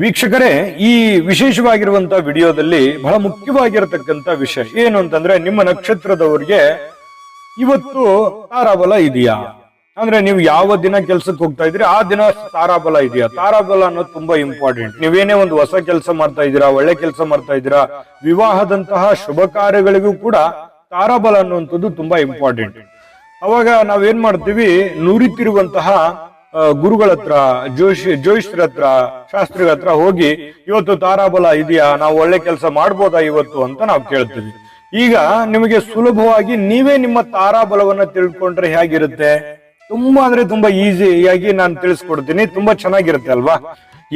ವೀಕ್ಷಕರೇ, ಈ ವಿಶೇಷವಾಗಿರುವಂತಹ ವಿಡಿಯೋದಲ್ಲಿ ಬಹಳ ಮುಖ್ಯವಾಗಿರತಕ್ಕಂತ ವಿಷಯ ಏನು ಅಂತಂದ್ರೆ, ನಿಮ್ಮ ನಕ್ಷತ್ರದವರಿಗೆ ಇವತ್ತು ತಾರಾಬಲ ಇದೆಯಾ? ಅಂದ್ರೆ ನೀವು ಯಾವ ದಿನ ಕೆಲ್ಸಕ್ಕೆ ಹೋಗ್ತಾ ಇದ್ರಿ ಆ ದಿನ ತಾರಾಬಲ ಇದೆಯಾ? ತಾರಾಬಲ ಅನ್ನೋದು ತುಂಬಾ ಇಂಪಾರ್ಟೆಂಟ್ ನೀವೇನೇ ಒಂದು ಹೊಸ ಕೆಲಸ ಮಾಡ್ತಾ ಇದ್ದೀರಾ, ಒಳ್ಳೆ ಕೆಲಸ ಮಾಡ್ತಾ ಇದ್ದೀರಾ, ವಿವಾಹದಂತಹ ಶುಭ ಕಾರ್ಯಗಳಿಗೂ ಕೂಡ ತಾರಾಬಲ ಅನ್ನುವಂಥದ್ದು ತುಂಬಾ ಇಂಪಾರ್ಟೆಂಟ್ ಅವಾಗ ನಾವೇನ್ ಮಾಡ್ತೀವಿ, ನುರಿತಿರುವಂತಹ ಗುರುಗಳ ಹತ್ರ ಜೋಶಿ ಜೋಯಿಷ್ರ ಹತ್ರ, ಶಾಸ್ತ್ರಿಗಳ ಹತ್ರ ಹೋಗಿ, ಇವತ್ತು ತಾರಾಬಲ ಇದೆಯಾ? ನಾವು ಒಳ್ಳೆ ಕೆಲಸ ಮಾಡ್ಬೋದಾ ಇವತ್ತು? ಅಂತ ನಾವು ಕೇಳ್ತೀವಿ. ಈಗ ನಿಮಗೆ ಸುಲಭವಾಗಿ ನೀವೇ ನಿಮ್ಮ ತಾರಾಬಲವನ್ನ ತಿಳ್ಕೊಂಡ್ರೆ ಹೇಗಿರುತ್ತೆ? ತುಂಬಾ ಅಂದ್ರೆ ತುಂಬಾ ಈಸಿಯಾಗಿ ನಾನು ತಿಳಿಸ್ಕೊಡ್ತೀನಿ. ತುಂಬಾ ಚೆನ್ನಾಗಿರುತ್ತೆ ಅಲ್ವಾ?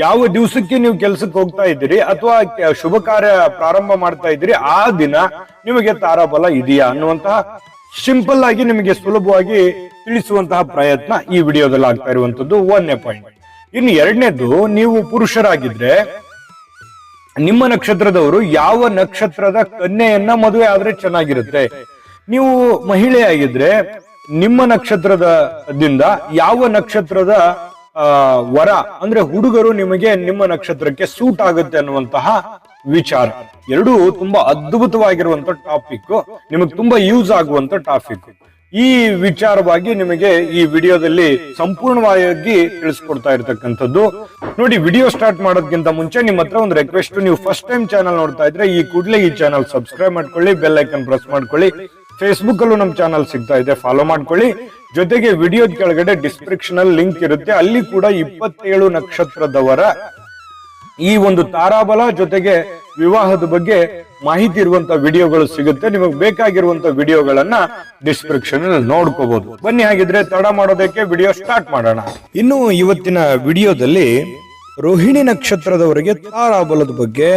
ಯಾವ ದಿವಸಕ್ಕೆ ನೀವು ಕೆಲಸಕ್ಕೆ ಹೋಗ್ತಾ ಇದ್ದೀರಿ ಅಥವಾ ಶುಭ ಕಾರ್ಯ ಪ್ರಾರಂಭ ಮಾಡ್ತಾ ಇದ್ದೀರಿ, ಆ ದಿನ ನಿಮಗೆ ತಾರಾಬಲ ಇದೆಯಾ ಅನ್ನುವಂತಹ ಸಿಂಪಲ್ ಆಗಿ ನಿಮಗೆ ಸುಲಭವಾಗಿ ತಿಳಿಸುವಂತಹ ಪ್ರಯತ್ನ ಈ ವಿಡಿಯೋದಲ್ಲಿ ಆಗ್ತಾ ಇರುವಂತದ್ದು ಒಂದನೇ ಪಾಯಿಂಟ್ ಇನ್ನು ಎರಡನೇದು, ನೀವು ಪುರುಷರಾಗಿದ್ರೆ ನಿಮ್ಮ ನಕ್ಷತ್ರದವರು ಯಾವ ನಕ್ಷತ್ರದ ಕನ್ಯೆಯನ್ನ ಮದುವೆ ಆದ್ರೆ ಚೆನ್ನಾಗಿರುತ್ತೆ? ನೀವು ಮಹಿಳೆಯಾಗಿದ್ರೆ ನಿಮ್ಮ ನಕ್ಷತ್ರದ ದಿಂದ ಯಾವ ನಕ್ಷತ್ರದ ವರ, ಅಂದ್ರೆ ಹುಡುಗರು ನಿಮಗೆ ನಿಮ್ಮ ನಕ್ಷತ್ರಕ್ಕೆ ಸೂಟ್ ಆಗುತ್ತೆ ಅನ್ನುವಂತಹ ವಿಚಾರ. ಎರಡೂ ತುಂಬಾ ಅದ್ಭುತವಾಗಿರುವಂತ ಟಾಪಿಕ್ ನಿಮಗೆ ತುಂಬಾ ಯೂಸ್ ಆಗುವಂತ ಟಾಪಿಕ್ ಈ ವಿಚಾರವಾಗಿ ನಿಮಗೆ ಈ ವಿಡಿಯೋದಲ್ಲಿ ಸಂಪೂರ್ಣವಾಗಿ ತಿಳಿಸ್ಕೊಡ್ತಾ ಇರತಕ್ಕಂಥದ್ದು. ನೋಡಿ, ವಿಡಿಯೋ ಸ್ಟಾರ್ಟ್ ಮಾಡೋದಕ್ಕಿಂತ ಮುಂಚೆ ನಿಮ್ಮ ಹತ್ರ ಒಂದು ರಿಕ್ವೆಸ್ಟ್ ನೀವು ಫಸ್ಟ್ ಟೈಮ್ ಚಾನಲ್ ನೋಡ್ತಾ ಇದ್ರೆ ಈ ಕೂಡಲೇ ಈ ಚಾನಲ್ ಸಬ್ಸ್ಕ್ರೈಬ್ ಮಾಡ್ಕೊಳ್ಳಿ ಬೆಲ್ ಐಕನ್ ಪ್ರೆಸ್ ಮಾಡ್ಕೊಳ್ಳಿ. ಫೇಸ್ಬುಕ್ ಅಲ್ಲೂ ನಮ್ಮ ಚಾನಲ್ ಸಿಗ್ತಾ ಇದೆ ಫಾಲೋ ಮಾಡ್ಕೊಳ್ಳಿ. ಜೊತೆಗೆ ವಿಡಿಯೋದ ಕೆಳಗಡೆ ಡಿಸ್ಕ್ರಿಪ್ಷನ್ ಅಲ್ಲಿ ಲಿಂಕ್ ಇರುತ್ತೆ. ಅಲ್ಲಿ ಕೂಡ ಇಪ್ಪತ್ತೇಳು ನಕ್ಷತ್ರದವರ ಈ ಒಂದು ತಾರಾಬಲ ಜೊತೆಗೆ ವಿವಾಹದ ಬಗ್ಗೆ ಮಾಹಿತಿ ಇರುವಂತ ವಿಡಿಯೋಗಳು ಸಿಗುತ್ತೆ. ನಿಮಗೆ ಬೇಕಾಗಿರುವಂತ ವಿಡಿಯೋಗಳನ್ನ ಡಿಸ್ಕ್ರಿಪ್ಷನ್ ನೋಡ್ಕೋಬಹುದು ಬನ್ನಿ, ಹಾಗಿದ್ರೆ ತಡ ಮಾಡೋದಕ್ಕೆ ವಿಡಿಯೋ ಸ್ಟಾರ್ಟ್ ಮಾಡೋಣ. ಇನ್ನು ಇವತ್ತಿನ ವಿಡಿಯೋದಲ್ಲಿ ರೋಹಿಣಿ ನಕ್ಷತ್ರದವರಿಗೆ ತಾರಾಬಲದ ಬಗ್ಗೆ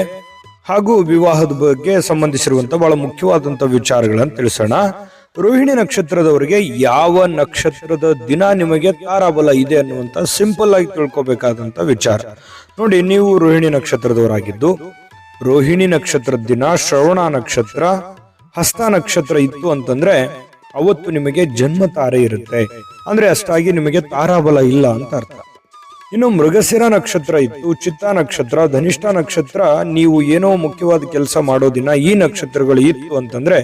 ಹಾಗೂ ವಿವಾಹದ ಬಗ್ಗೆ ಸಂಬಂಧಿಸಿರುವಂತ ಬಹಳ ಮುಖ್ಯವಾದಂತ ವಿಚಾರಗಳನ್ನು ತಿಳಿಸೋಣ. ರೋಹಿಣಿ ನಕ್ಷತ್ರದವರಿಗೆ ಯಾವ ನಕ್ಷತ್ರದ ದಿನ ನಿಮಗೆ ತಾರಾಬಲ ಇದೆ ಅನ್ನುವಂತ ಸಿಂಪಲ್ ಆಗಿ ತಿಳ್ಕೊಬೇಕಾದಂತ ವಿಚಾರ. ನೋಡಿ, ನೀವು ರೋಹಿಣಿ ನಕ್ಷತ್ರದವರಾಗಿದ್ದು, ರೋಹಿಣಿ ನಕ್ಷತ್ರದ ದಿನ ಶ್ರವಣ ನಕ್ಷತ್ರ, ಹಸ್ತ ನಕ್ಷತ್ರ ಇತ್ತು ಅಂತಂದ್ರೆ ಅವತ್ತು ನಿಮಗೆ ಜನ್ಮ ತಾರೆ ಇರುತ್ತೆ. ಅಂದ್ರೆ ಅಷ್ಟಾಗಿ ನಿಮಗೆ ತಾರಾಬಲ ಇಲ್ಲ ಅಂತ ಅರ್ಥ. ಇನ್ನು ಮೃಗಶಿರ ನಕ್ಷತ್ರ ಇತ್ತು, ಚಿತ್ತ ನಕ್ಷತ್ರ, ಧನಿಷ್ಠ ನಕ್ಷತ್ರ, ನೀವು ಏನೋ ಮುಖ್ಯವಾದ ಕೆಲಸ ಮಾಡೋ ದಿನ ಈ ನಕ್ಷತ್ರಗಳು ಇತ್ತು ಅಂತಂದ್ರೆ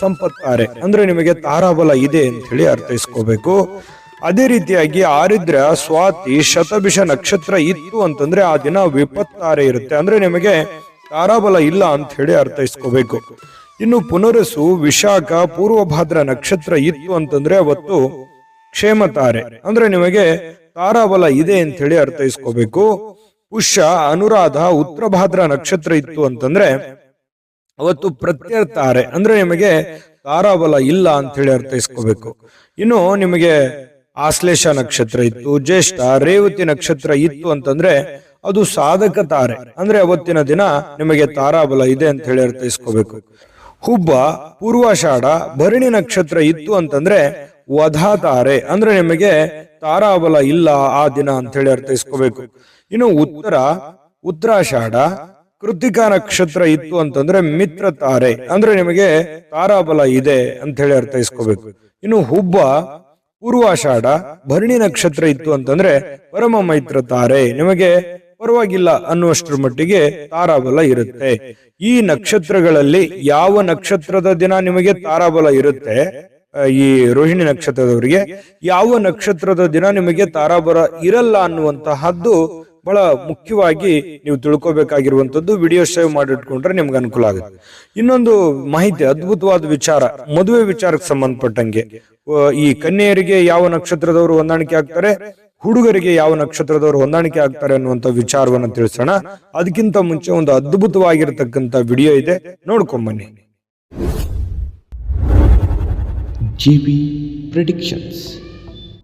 ಸಂಪತ್ತಾರೆ ಅಂದ್ರೆ ನಿಮಗೆ ತಾರಾಬಲ ಇದೆ ಅಂತ ಹೇಳಿ ಅರ್ಥೈಸ್ಕೋಬೇಕು. ಅದೇ ರೀತಿಯಾಗಿ ಆರಿದ್ರ, ಸ್ವಾತಿ, ಶತಭಿಷ ನಕ್ಷತ್ರ ಇತ್ತು ಅಂತಂದ್ರೆ ಆ ದಿನ ವಿಪತ್ತಾರೆ ಇರುತ್ತೆ. ಅಂದ್ರೆ ನಿಮಗೆ ತಾರಾಬಲ ಇಲ್ಲ ಅಂತ ಹೇಳಿ ಅರ್ಥೈಸ್ಕೋಬೇಕು. ಇನ್ನು ಪುನರಸು, ವಿಶಾಖ, ಪೂರ್ವಭಾದ್ರ ನಕ್ಷತ್ರ ಇತ್ತು ಅಂತಂದ್ರೆ ಅವತ್ತು ಕ್ಷೇಮತಾರೆ ಅಂದ್ರೆ ನಿಮಗೆ ತಾರಾಬಲ ಇದೆ ಅಂತ ಹೇಳಿ ಅರ್ಥೈಸ್ಕೋಬೇಕು. ಪುಷ್ಯ, ಅನುರಾಧ ಉತ್ತರ ಭಾದ್ರ ನಕ್ಷತ್ರ ಇತ್ತು ಅಂತಂದ್ರೆ ಅವತ್ತು ಪ್ರತ್ಯರ್ಥಾರೆ ಅಂದ್ರೆ ನಿಮಗೆ ತಾರಾಬಲ ಇಲ್ಲ ಅಂತ ಹೇಳಿ ಅರ್ಥೈಸ್ಕೋಬೇಕು. ಇನ್ನು ನಿಮಗೆ ಆಶ್ಲೇಷ ನಕ್ಷತ್ರ ಇತ್ತು, ಜ್ಯೇಷ್ಠ, ರೇವತಿ ನಕ್ಷತ್ರ ಇತ್ತು ಅಂತಂದ್ರೆ ಅದು ಸಾಧಕ ತಾರೆ. ಅಂದ್ರೆ ಅವತ್ತಿನ ದಿನ ನಿಮಗೆ ತಾರಾಬಲ ಇದೆ ಅಂತ ಹೇಳಿ ಅರ್ಥೈಸ್ಕೋಬೇಕು. ಹುಬ್ಬ, ಪೂರ್ವಾಷಾಢ, ಭರಣಿ ನಕ್ಷತ್ರ ಇತ್ತು ಅಂತಂದ್ರೆ ವಧಾತಾರೆ ಅಂದ್ರೆ ನಿಮಗೆ ತಾರಾಬಲ ಇಲ್ಲ ಆ ದಿನ ಅಂತ ಹೇಳಿ ಅರ್ಥೈಸ್ಕೋಬೇಕು. ಇನ್ನು ಉತ್ತರ, ಉತ್ತರಾಷಾಢ ಕೃತಿಕಾ ನಕ್ಷತ್ರ ಇತ್ತು ಅಂತಂದ್ರೆ ಮಿತ್ರ ತಾರೆ. ಅಂದ್ರೆ ನಿಮಗೆ ತಾರಾಬಲ ಇದೆ ಅಂತ ಹೇಳಿ ಅರ್ಥೈಸ್ಕೋಬೇಕು. ಇನ್ನು ಹುಬ್ಬ, ಪೂರ್ವಾಷಾಢ, ಭರಣಿ ನಕ್ಷತ್ರ ಇತ್ತು ಅಂತಂದ್ರೆ ಪರಮ ಮೈತ್ರ ತಾರೆ. ನಿಮಗೆ ಪರವಾಗಿಲ್ಲ ಅನ್ನುವಷ್ಟರ ಮಟ್ಟಿಗೆ ತಾರಾಬಲ ಇರುತ್ತೆ. ಈ ನಕ್ಷತ್ರಗಳಲ್ಲಿ ಯಾವ ನಕ್ಷತ್ರದ ದಿನ ನಿಮಗೆ ತಾರಾಬಲ ಇರುತ್ತೆ? ಈ ರೋಹಿಣಿ ನಕ್ಷತ್ರದವರಿಗೆ ಯಾವ ನಕ್ಷತ್ರದ ದಿನ ನಿಮಗೆ ತಾರಾಬಲ ಇರಲ್ಲ ಅನ್ನುವಂತಹದ್ದು ಬಹಳ ಮುಖ್ಯವಾಗಿ ನೀವು ತಿಳ್ಕೊಬೇಕಾಗಿರುವಂತದ್ದು ವಿಡಿಯೋ ಸೇವ್ ಮಾಡಿಟ್ಕೊಂಡ್ರೆ ನಿಮ್ಗೆ ಅನುಕೂಲ ಆಗುತ್ತೆ. ಇನ್ನೊಂದು ಮಾಹಿತಿ, ಅದ್ಭುತವಾದ ವಿಚಾರ, ಮದುವೆ ವಿಚಾರಕ್ಕೆ ಸಂಬಂಧಪಟ್ಟಂಗೆ. ಈ ಕನ್ಯೆಯರಿಗೆ ಯಾವ ನಕ್ಷತ್ರದವರು ಹೊಂದಾಣಿಕೆ ಆಗ್ತಾರೆ? ಹುಡುಗರಿಗೆ ಯಾವ ನಕ್ಷತ್ರದವರು ಹೊಂದಾಣಿಕೆ ಆಗ್ತಾರೆ ಅನ್ನುವಂತ ವಿಚಾರವನ್ನು ತಿಳಿಸೋಣ. ಅದಕ್ಕಿಂತ ಮುಂಚೆ ಒಂದು ಅದ್ಭುತವಾಗಿರತಕ್ಕಂತ ವಿಡಿಯೋ ಇದೆ. ನೋಡ್ಕೊಂಬನ್ನಿ ಜಿಬಿ ಪ್ರಿಡಿಕ್ಷನ್ಸ್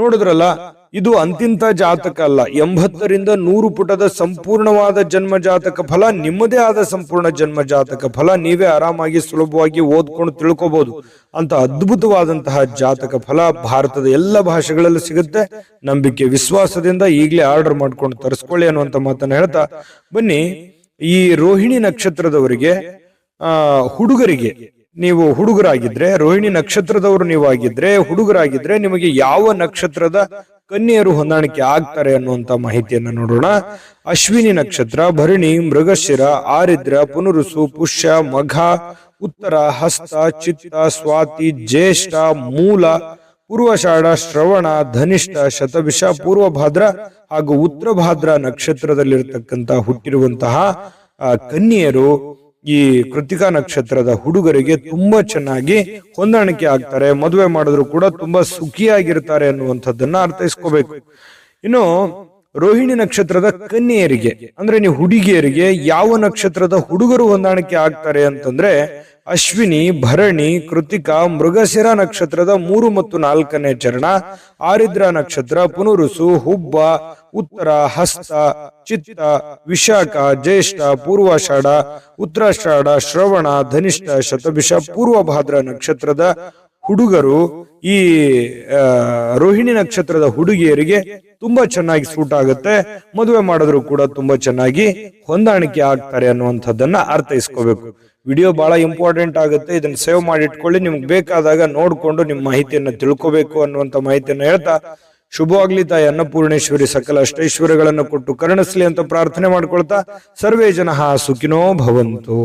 ನೋಡಿದ್ರಲ್ಲ, ಇದು ಅಂತಿಂತ ಜಾತಕ ಅಲ್ಲ. ಎಂಬತ್ತರಿಂದ ನೂರು ಪುಟದ ಸಂಪೂರ್ಣವಾದ ಜನ್ಮ ಜಾತಕ ಫಲ, ನಿಮ್ಮದೇ ಆದ ಸಂಪೂರ್ಣ ಜನ್ಮ ಜಾತಕ ಫಲ, ನೀವೇ ಆರಾಮಾಗಿ ಸುಲಭವಾಗಿ ಓದ್ಕೊಂಡು ತಿಳ್ಕೊಬಹುದು ಅಂತ ಅದ್ಭುತವಾದಂತಹ ಜಾತಕ ಫಲ ಭಾರತದ ಎಲ್ಲ ಭಾಷೆಗಳಲ್ಲಿ ಸಿಗುತ್ತೆ. ನಂಬಿಕೆ, ವಿಶ್ವಾಸದಿಂದ ಈಗಲೇ ಆರ್ಡರ್ ಮಾಡ್ಕೊಂಡು ತರಿಸ್ಕೊಳ್ಳಿ ಅನ್ನುವಂತ ಮಾತನ್ನ ಹೇಳ್ತಾ, ಬನ್ನಿ ಈ ರೋಹಿಣಿ ನಕ್ಷತ್ರದವರಿಗೆ ಹುಡುಗರಿಗೆ ನೀವು ಹುಡುಗರಾಗಿದ್ರೆ, ರೋಹಿಣಿ ನಕ್ಷತ್ರದವರು ನೀವು ಆಗಿದ್ರೆ ಹುಡುಗರಾಗಿದ್ರೆ ನಿಮಗೆ ಯಾವ ನಕ್ಷತ್ರದ ಕನ್ಯರು ಹೊಂದಾಣಿಕೆ ಆಗ್ತಾರೆ ಅನ್ನುವಂತ ಮಾಹಿತಿಯನ್ನ ನೋಡೋಣ. ಅಶ್ವಿನಿ ನಕ್ಷತ್ರ, ಭರಣಿ, ಮೃಗಶಿರ, ಆರಿದ್ರ, ಪುನರುಸು, ಪುಷ್ಯ, ಮಘ, ಉತ್ತರ, ಹಸ್ತ, ಚಿತ್ತ, ಸ್ವಾತಿ, ಜ್ಯೇಷ್ಠ, ಮೂಲ, ಪೂರ್ವಷಾಢ, ಶ್ರವಣ, ಧನಿಷ್ಠ, ಶತಭಿಷ, ಪೂರ್ವಭಾದ್ರ ಹಾಗೂ ಉತ್ತರ ಭಾದ್ರ ನಕ್ಷತ್ರದಲ್ಲಿರ್ತಕ್ಕಂತ ಹುಟ್ಟಿರುವಂತಹ ಕನ್ಯರು ಈ ಕೃತಿಕಾ ನಕ್ಷತ್ರದ ಹುಡುಗರಿಗೆ ತುಂಬಾ ಚೆನ್ನಾಗಿ ಹೊಂದಾಣಿಕೆ ಆಗ್ತಾರೆ, ಮದುವೆ ಮಾಡಿದ್ರು ಕೂಡ ತುಂಬಾ ಸುಖಿಯಾಗಿರ್ತಾರೆ ಅನ್ನುವಂಥದ್ದನ್ನ ಅರ್ಥೈಸ್ಕೋಬೇಕು. ಇನ್ನು ರೋಹಿಣಿ ನಕ್ಷತ್ರದ ಕನ್ಯೆಯರಿಗೆ, ಅಂದ್ರೆ ನೀವು ಹುಡುಗಿಯರಿಗೆ ಯಾವ ನಕ್ಷತ್ರದ ಹುಡುಗರು ಹೊಂದಾಣಿಕೆ ಆಗ್ತಾರೆ ಅಂತಂದ್ರೆ ಅಶ್ವಿನಿ, ಭರಣಿ, ಕೃತಿಕಾ, ಮೃಗಶಿರ ನಕ್ಷತ್ರದ ಮೂರು ಮತ್ತು ನಾಲ್ಕನೇ ಚರಣ, ಆರಿದ್ರ ನಕ್ಷತ್ರ, ಪುನರುಸು, ಹುಬ್ಬ, ಉತ್ತರ, ಹಸ್ತ, ಚಿತ್ತ, ವಿಶಾಖ, ಜ್ಯೇಷ್ಠ, ಪೂರ್ವಾಷಾಢ, ಉತ್ತರಾಷಾಢ, ಶ್ರವಣ, ಧನಿಷ್ಠ, ಶತಭಿಷ, ಪೂರ್ವಭಾದ್ರ ನಕ್ಷತ್ರದ ಹುಡುಗರು ಈ ರೋಹಿಣಿ ನಕ್ಷತ್ರದ ಹುಡುಗಿಯರಿಗೆ ತುಂಬಾ ಚೆನ್ನಾಗಿ ಸೂಟ್ ಆಗುತ್ತೆ. ಮದುವೆ ಮಾಡಿದ್ರು ಕೂಡ ತುಂಬಾ ಚೆನ್ನಾಗಿ ಹೊಂದಾಣಿಕೆ ಆಗ್ತಾರೆ ಅನ್ನುವಂಥದ್ದನ್ನ ಅರ್ಥೈಸ್ಕೋಬೇಕು. ವಿಡಿಯೋ ಬಹಳ ಇಂಪಾರ್ಟೆಂಟ್ ಆಗುತ್ತೆ. ಇದನ್ನ ಸೇವ್ ಮಾಡಿ ಇಟ್ಕೊಳ್ಳಿ ನಿಮ್ಗೆ ಬೇಕಾದಾಗ ನೋಡ್ಕೊಂಡು ನಿಮ್ಮ ಮಾಹಿತಿಯನ್ನ ತಿಳ್ಕೋಬೇಕು ಅನ್ನುವಂತ ಮಾಹಿತಿಯನ್ನ ಹೇಳ್ತಾ ಶುಭವಾಗ್ಲಿ ತಾಯಿ ಅನ್ನಪೂರ್ಣೇಶ್ವರಿ ಸಕಲ ಅಷ್ಟೈಶ್ವರ್ಯಗಳನ್ನು ಕೊಟ್ಟು ಕರುಣಿಸ್ಲಿ ಅಂತ ಪ್ರಾರ್ಥನೆ ಮಾಡ್ಕೊಳ್ತಾ ಸರ್ವೇ ಜನ ಸುಖಿನೋ ಭವಂತು.